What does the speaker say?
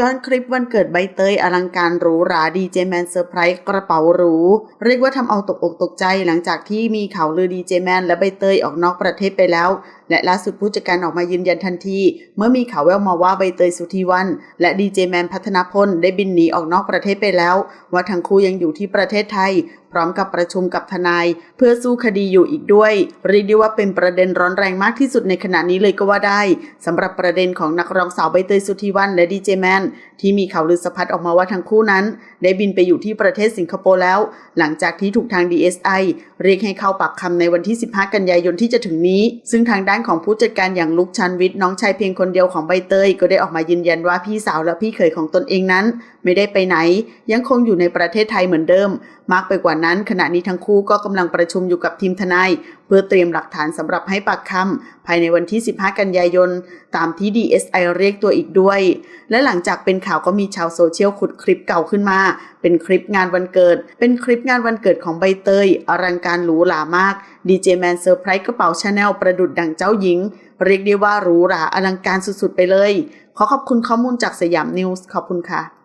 ย้อนคลิปวันเกิดใบเตยอลังการหรูหราดีเจแมนเซอร์ไพรส์กระเป๋าหรู เรียกว่าทำเอาตกอกตกใจหลังจากที่มีข่าวลือดีเจแมนและใบเตยออกนอกประเทศไปแล้ว และล่าสุดผู้จัดการออกมายืนยันทันที เมื่อมีข่าวแววมาว่าใบเตยสุธีวัน และดีเจแมนพัฒนพลได้บินหนีออกนอกประเทศไปแล้ว ว่าทั้งคู่ยังอยู่ที่ประเทศไทยพร้อมกับประชุมกับทนาย เพื่อสู้คดีอยู่อีกด้วยเรียกได้ว่าเป็นประเด็นร้อนแรงมากที่สุดในขณะนี้เลยก็ว่าได้สำหรับประเด็นของนักร้องสาวใบเตยสุธีวันและดีเจแมนที่มีข่าวลือสะพัดออกมาว่าทั้งคู่นั้น ได้บินไปอยู่ที่ประเทศสิงคโปร์แล้ว หลังจากที่ถูกทาง DSI เรียกให้เข้าปากคำในวันที่ 15 กันยายนที่จะถึงนี้ ซึ่งทางด้านของผู้จัดการอย่างลุกชันวิทย์น้องชายเพียงคนเดียวของใบเตยก็ได้ออกมายืนยันว่าพี่สาวและพี่เขยของตนเองนั้น ไม่ได้ไปไหน ยังคงอยู่ในประเทศไทยเหมือนเดิม มากไปกว่านั้น ขณะนี้ทั้งคู่ก็กำลังประชุมอยู่กับทีมทนาย เพื่อเตรียมหลักฐานสำหรับให้ปากคำภายในวันที่ 15 กันยายน ตามที่ DSI เรียกตัวอีกด้วย และหลังจากเป็นข่าวก็มีชาวโซเชียลขุดคลิปเก่าขึ้นมา เป็นคลิปงานวันเกิด เป็นคลิปงานวันเกิดของใบเตย อลังการหรูหรามากดีเจแมนเซอร์ไพรส์กระเป๋าชาแนลประดุดดังเจ้าหญิง เรียกได้ว่าหรูหราอลังการสุดๆไปเลย ขอขอบคุณข้อมูลจากสยามนิวส์ขอบคุณค่ะ